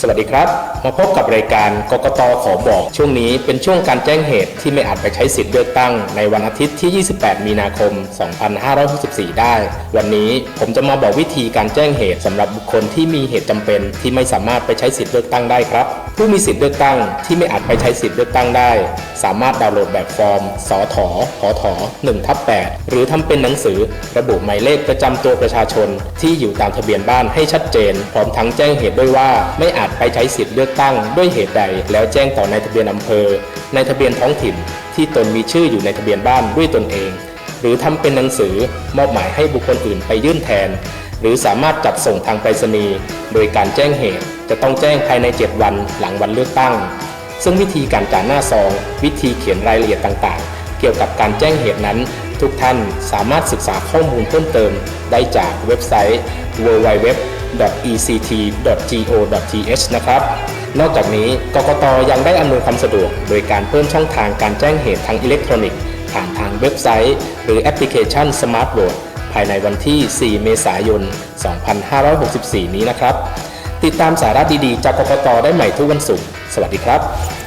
สวัสดีครับ มาพบกับรายการกกตขอบอก ช่วงนี้เป็นช่วงการแจ้งเหตุที่ไม่อาจไปใช้สิทธิ์เลือกตั้ง ในวันอาทิตย์ที่ 28 มีนาคม 2564 ได้ วันนี้ผมจะมาบอกวิธีการแจ้งเหตุสำหรับบุคคลที่มีเหตุจำเป็น ที่ไม่สามารถไปใช้สิทธิ์เลือกตั้งได้ครับ ผู้มีสิทธิ์เลือกตั้งที่ไม่อาจไปใช้สิทธิ์เลือกตั้งได้ สามารถดาวน์โหลดแบบฟอร์มสอถพถ1ทับ8หรือทำเป็นหนังสือระบุหมายเลขประจำตัวประชาชน ที่อยู่ตามทะเบียนบ้านให้ชัดเจน พร้อมทั้งแจ้งเหตุด้วยว่า ไม่อาจไปใช้สิทธิ์เลือกตั้งด้วยเหตุใด แล้วแจ้งต่อในายทะเบียนอำเภอ ในายทะเบียนท้องถิ่น ที่ตนมีชื่ออยู่ในทะเบียนบ้านด้วยตนเอง หรือทำเป็นหนังสือมอบหมายให้บุคคลอื่นไปยื่นแทนหรือสามารถจัดส่งทางไปรษณีย์โดยการแจ้งเหตุจะต้องแจ้งภายใน 7 วันหลังวันเลือกตั้ง ซึ่งวิธีการจ่ายหน้าซอง วิธีเขียนรายละเอียดต่างๆ เกี่ยวกับการแจ้งเหตุนั้น ทุกท่านสามารถศึกษาข้อมูลเพิ่มเติม ได้จากเว็บไซต์ www.ect.go.th นะครับนอกจากนี้กกตยังได้อำนวยความสะดวก โดยการเพิ่มช่องทางการแจ้งเหตุทางอิเล็กทรอนิกส์ ผ่านทางเว็บไซต์ หรือแอปพลิเคชัน Smart Board ภายในวันที่ 4 เมษายน 2564 นี้นะครับ ติดตามสาระดีๆ จากกกตได้ใหม่ทุกวันศุกร์ สวัสดีครับ